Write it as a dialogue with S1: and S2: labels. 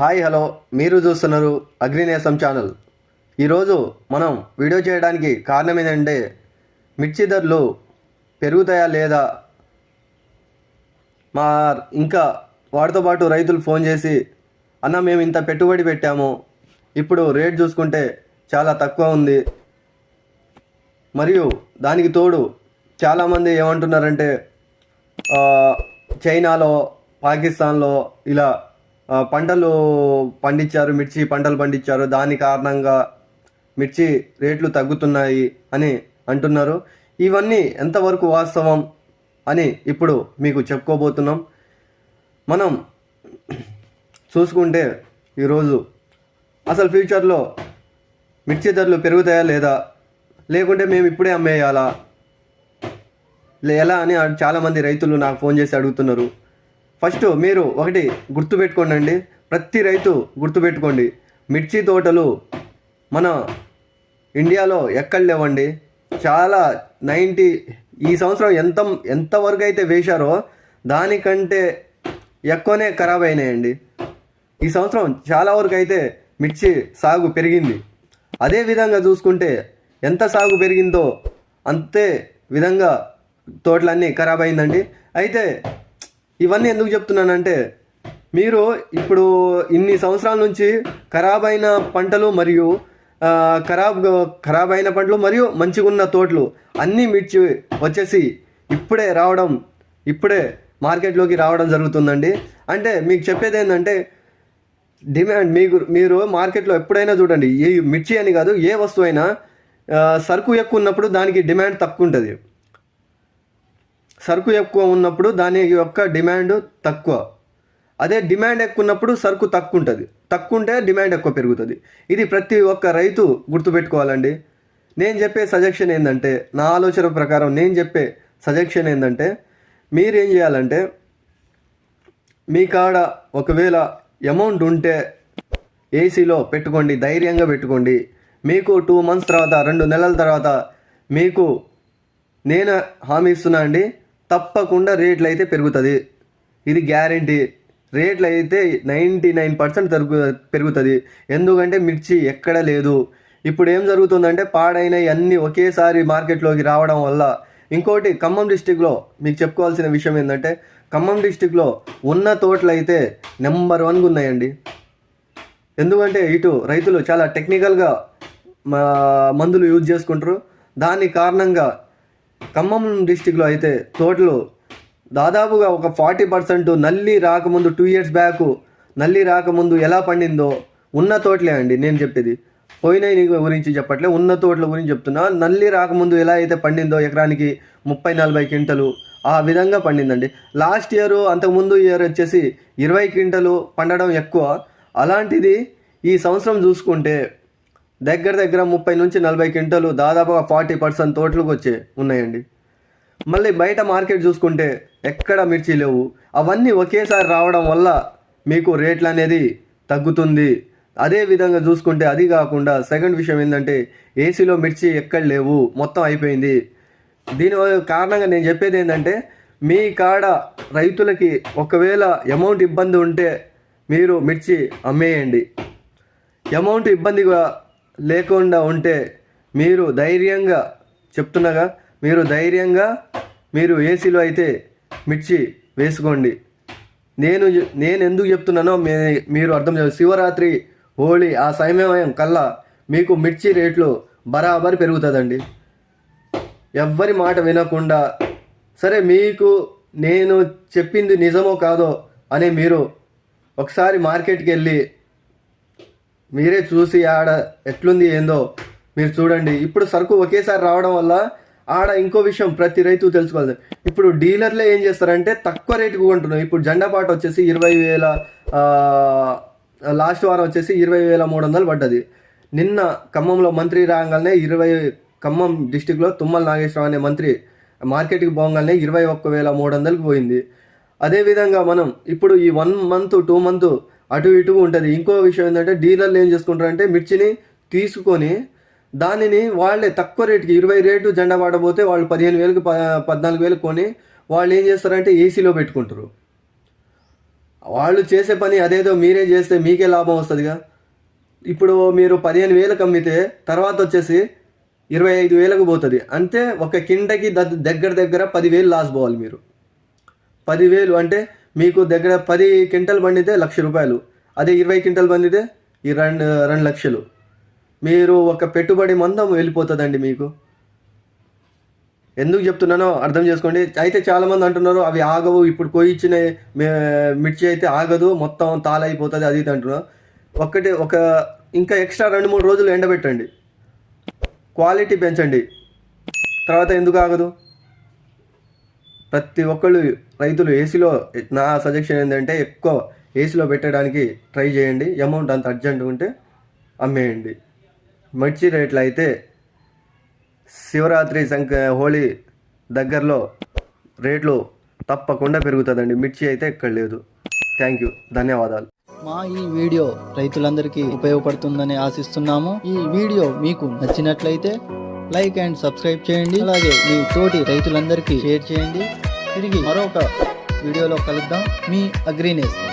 S1: Hi hello. మీరు చూస్తున్నారు అగ్రినేసం channel. ఈరోజు మనం వీడియో చేయడానికి కారణం ఏంటంటే మిర్చి ధరలు పెరుగుతాయా లేదా? మా ఇంకా వాటితో పాటు రైతులు ఫోన్ చేసి అన్న మేము ఇంత పెట్టుబడి పెట్టాము. ఇప్పుడు రేట్ చూసుకుంటే చాలా తక్కువ ఉంది. మరియు దానికి తోడు చాలామంది ఏమంటున్నారంటే చైనాలో పాకిస్తాన్లో ఇలా పంటలు పండించారు మిర్చి పంటలు పండించారు. దాని కారణంగా మిర్చి రేట్లు తగ్గుతున్నాయి అని అంటున్నారు. ఇవన్నీ ఎంతవరకు వాస్తవం అని ఇప్పుడు మీకు చెప్పుకోబోతున్నాం. మనం చూసుకుంటే ఈరోజు అసలు ఫ్యూచర్లో మిర్చి ధరలు పెరుగుతాయా లేదా? లేకుంటే మేము ఇప్పుడే అమ్మేయాలా? లే- ఎలా అని చాలామంది రైతులు నాకు ఫోన్ చేసి అడుగుతున్నారు. ఫస్ట్ మీరు ఒకటి గుర్తుపెట్టుకోండి అండి ప్రతి రైతు గుర్తుపెట్టుకోండి. మిర్చి తోటలు మన ఇండియాలో ఎక్కడ లేవండి. చాలా నైంటీ ఈ సంవత్సరం ఎంత ఎంతవరకు అయితే వేశారో దానికంటే ఎక్కువనే ఖరాబ్ అయినాయండి. ఈ సంవత్సరం చాలా వరకు అయితే మిర్చి సాగు పెరిగింది. అదే విధంగా చూసుకుంటే ఎంత సాగు పెరిగిందో అంతే విధంగా తోటలన్నీ ఖరాబ్ అయిందండి. అయితే ఇవన్నీ ఎందుకు చెప్తున్నానంటే మీరు ఇప్పుడు ఇన్ని సంవత్సరాల నుంచి ఖరాబ్ అయిన పంటలు మరియు ఖరాబ్ ఖరాబ్ అయిన పంటలు మరియు మంచిగా ఉన్న తోటలు అన్నీ మిర్చి వచ్చేసి ఇప్పుడే రావడం ఇప్పుడే మార్కెట్లోకి రావడం జరుగుతుందండి. అంటే మీకు చెప్పేది ఏంటంటే డిమాండ్ మీకు మీరు మార్కెట్లో ఎప్పుడైనా చూడండి ఏ మిర్చి అని కాదు ఏ వస్తువు అయినా సరుకు ఎక్కువ ఉన్నప్పుడు దానికి డిమాండ్ తక్కువ ఉంటుంది. సరుకు ఎక్కువ ఉన్నప్పుడు దాని యొక్క డిమాండ్ తక్కువ. అదే డిమాండ్ ఎక్కువ ఉన్నప్పుడు సరుకు తక్కువ ఉంటుంది తక్కువ ఉంటే డిమాండ్ ఎక్కువ పెరుగుతుంది. ఇది ప్రతి ఒక్క రైతు గుర్తుపెట్టుకోవాలండి. నేను చెప్పే సజెషన్ ఏంటంటే నా ఆలోచన ప్రకారం నేను చెప్పే సజెషన్ ఏంటంటే మీరేం చేయాలంటే మీ కాడ ఒకవేళ అమౌంట్ ఉంటే ఏసీలో పెట్టుకోండి ధైర్యంగా పెట్టుకోండి. మీకు టూ మంత్స్ తర్వాత రెండు నెలల తర్వాత మీకు నేను హామీ ఇస్తున్నా అండి. తప్పకుండా రేట్లు అయితే పెరుగుతుంది. ఇది గ్యారంటీ. రేట్లు అయితే నైంటీ నైన్ పర్సెంట్ తరుగు పెరుగుతుంది. ఎందుకంటే మిర్చి ఎక్కడ లేదు. ఇప్పుడు ఏం జరుగుతుందంటే పాడైన అన్నీ ఒకేసారి మార్కెట్లోకి రావడం వల్ల. ఇంకోటి ఖమ్మం డిస్టిక్లో మీకు చెప్పుకోవాల్సిన విషయం ఏంటంటే ఖమ్మం డిస్టిక్లో ఉన్న తోటలు అయితే నెంబర్ వన్గా ఉన్నాయండి. ఎందుకంటే ఇటు రైతులు చాలా టెక్నికల్గా మా మందులు యూజ్ చేసుకుంటారు. దాని కారణంగా ఖమ్మం డిస్టిక్లో అయితే తోటలు దాదాపుగా ఒక ఫార్టీ పర్సెంట్ నల్లి రాకముందు టూ ఇయర్స్ బ్యాక్ నల్లి రాకముందు ఎలా పండిందో ఉన్న తోటలే అండి నేను చెప్పేది. పోయిన గురించి చెప్పట్లే ఉన్న తోటల గురించి చెప్తున్నా. నల్లి రాకముందు ఎలా అయితే పండిందో ఎకరానికి ముప్పై నలభై క్వింటలు ఆ విధంగా పండిందండి. లాస్ట్ ఇయర్ అంతకుముందు ఇయర్ వచ్చేసి ఇరవై క్వింటలు పండడం ఎక్కువ. అలాంటిది ఈ సంవత్సరం చూసుకుంటే దగ్గర దగ్గర ముప్పై నుంచి నలభై క్వింటలు దాదాపుగా ఫార్టీ పర్సెంట్ తోటలకు వచ్చే ఉన్నాయండి. మళ్ళీ బయట మార్కెట్ చూసుకుంటే ఎక్కడ మిర్చి లేవు. అవన్నీ ఒకేసారి రావడం వల్ల మీకు రేట్లు అనేది తగ్గుతుంది. అదే విధంగా చూసుకుంటే అది కాకుండా సెకండ్ విషయం ఏంటంటే ఏసీలో మిర్చి ఎక్కడ లేవు. మొత్తం అయిపోయింది. దీని కారణంగా నేను చెప్పేది ఏంటంటే మీ కాడ రైతులకి ఒకవేళ అమౌంట్ ఇబ్బంది ఉంటే మీరు మిర్చి అమ్మేయండి. అమౌంట్ ఇబ్బందిగా లేకుండా ఉంటే మీరు ధైర్యంగా చెప్తున్నాగా మీరు ధైర్యంగా మీరు ఏసీలో అయితే మిర్చి వేసుకోండి. నేను నేను ఎందుకు చెప్తున్నానో మీ మీరు అర్థం చేయాలి శివరాత్రి హోళీ ఆ సమయం కల్లా మీకు మిర్చి రేట్లు బరాబర్ పెరుగుతుందండి. ఎవ్వరి మాట వినకుండా సరే మీకు నేను చెప్పింది నిజమో కాదో అని మీరు ఒకసారి మార్కెట్కి వెళ్ళి మీరే చూసి ఆడ ఎట్లుంది ఏందో మీరు చూడండి. ఇప్పుడు సరుకు ఒకేసారి రావడం వల్ల ఆడ ఇంకో విషయం ప్రతి రైతు తెలుసుకోవాలి. ఇప్పుడు డీలర్లే ఏం చేస్తారంటే తక్కువ రేటుకు కొంటున్నారు. ఇప్పుడు జెండా పాట వచ్చేసి ఇరవై వేల లాస్ట్ వారం వచ్చేసి ఇరవై వేల మూడు వందలు పడ్డది. నిన్న ఖమ్మంలో మంత్రి రాగానే ఇరవై ఖమ్మం డిస్టిక్లో తుమ్మల నాగేశ్వరం అనే మంత్రి మార్కెట్కి పోగానే ఇరవై ఒక్క వేల మూడు వందలకు పోయింది. అదేవిధంగా మనం ఇప్పుడు ఈ వన్ మంత్ టూ మంత్ అటు ఇటు ఉంటుంది. ఇంకో విషయం ఏంటంటే డీలర్లు ఏం చేసుకుంటారంటే మిర్చిని తీసుకొని దానిని వాళ్ళే తక్కువ రేటుకి ఇరవై రేటు జెండా వాడబోతే వాళ్ళు పదిహేను వేలకు ప- పద్నాలుగు వేలకు కొని వాళ్ళు ఏం చేస్తారంటే ఏసీలో పెట్టుకుంటారు. వాళ్ళు చేసే పని అదేదో మీరే చేస్తే మీకే లాభం వస్తుందిగా. ఇప్పుడు మీరు పదిహేను వేలకు అమ్మితే తర్వాత వచ్చేసి ఇరవై ఐదు వేలకు పోతుంది. అంటే ఒక కిండకి దగ్గర దగ్గర పదివేలు లాస్ పోవాలి మీరు. పదివేలు అంటే మీకు దగ్గర పది క్వింటల్ పండితే లక్ష రూపాయలు. అదే ఇరవై క్వింటల్ పండితే ఈ రెండు రెండు లక్షలు. మీరు ఒక పెట్టుబడి మందం వెళ్ళిపోతుందండి మీకు. ఎందుకు చెప్తున్నానో అర్థం చేసుకోండి. అయితే చాలామంది అంటున్నారు అవి ఆగవు ఇప్పుడు కోయించిన మిర్చి అయితే ఆగదు మొత్తం తాళైపోతుంది అది ఇది అంటున్నారు. ఒక్కటి ఒక ఇంకా ఎక్స్ట్రా రెండు మూడు రోజులు ఎండబెట్టండి. క్వాలిటీ పెంచండి. తర్వాత ఎందుకు ఆగదు? ప్రతి ఒక్కళ్ళు రైతులు ఏసీలో నా సజెషన్ ఏంటంటే ఎక్కువ ఏసీలో పెట్టడానికి ట్రై చేయండి. అమౌంట్ అంత అర్జెంట్ ఉంటే అమ్మేయండి. మిర్చి రేట్లు అయితే శివరాత్రి సంక హోళీ దగ్గరలో రేట్లు తప్పకుండా పెరుగుతుందండి. మిర్చి అయితే ఎక్కడ లేదు. Thank you. ధన్యవాదాలు.
S2: మా ఈ వీడియో రైతులందరికీ ఉపయోగపడుతుందని ఆశిస్తున్నాము. ఈ వీడియో మీకు నచ్చినట్లయితే లైక్ అండ్ సబ్స్క్రైబ్ చేయండి. అలాగే మీ తోటి రైతులందరికీ షేర్ చేయండి. తిరిగి మరొక వీడియోలో కలుద్దాం. మీ అగ్రీనేస్తా.